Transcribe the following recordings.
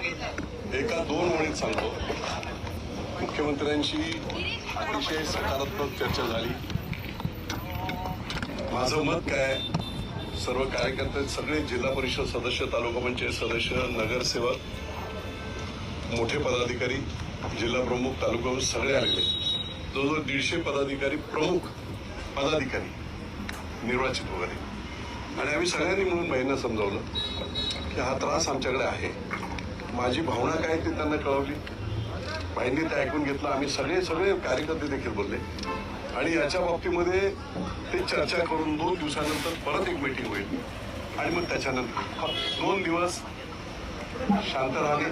एका दोन ओळीत सांगतो. मुख्यमंत्र्यांशी अतिशय सकारात्मक चर्चा झाली. माझं मत काय सर्व कार्यकर्ते सगळे जिल्हा परिषद सदस्य तालुका पंचायत सदस्य नगरसेवक मोठे पदाधिकारी जिल्हा प्रमुख तालुका सगळे आलेले जवळजवळ दीडशे पदाधिकारी प्रमुख पदाधिकारी निर्वाचित वगैरे. आणि आम्ही सगळ्यांनी म्हणून बहिणींना समजावलं की हा त्रास आमच्याकडे आहे. माझी भावना काय ती त्यांना कळवली. बाईंनी ते ऐकून घेतलं. आम्ही सगळे सगळे कार्यकर्ते देखील बोलले. आणि याच्या बाबतीमध्ये ते चर्चा करून दोन दिवसानंतर परत एक मीटिंग होईल. आणि मग त्याच्यानंतर दोन दिवस शांत राहणे.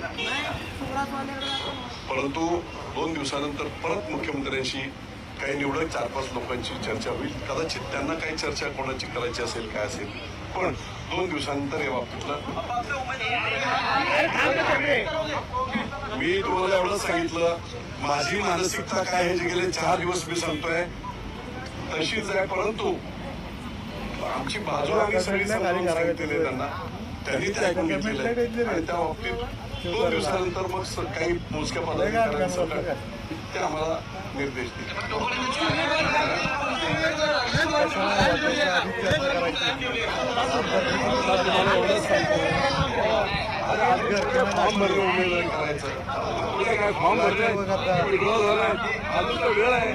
परंतु दोन दिवसानंतर परत मुख्यमंत्र्यांशी काही निवडक चार पाच लोकांची चर्चा होईल. कदाचित त्यांना काही चर्चा कोणाची करायची असेल काय असेल. पण दोन दिवसानंतर या बाबतीतला मी तुम्हाला एवढं सांगितलं. माझी मानसिकता काय आहे जे गेले चार दिवस मी सांगतोय. तशीच आहे परंतु आमची बाजू आम्ही सगळी समजावून सांगितलेली त्यांना. त्यांनी ते ऐकून घेतलेलं आहे. आणि त्या बाबतीत दोन दिवसानंतर मग काही मोजक्या पदाधिकाऱ्यांसह ते आम्हाला निर्देश दिले. फॉर्म भरले उमेदवारी करायचं फॉर्म वेळ आहे.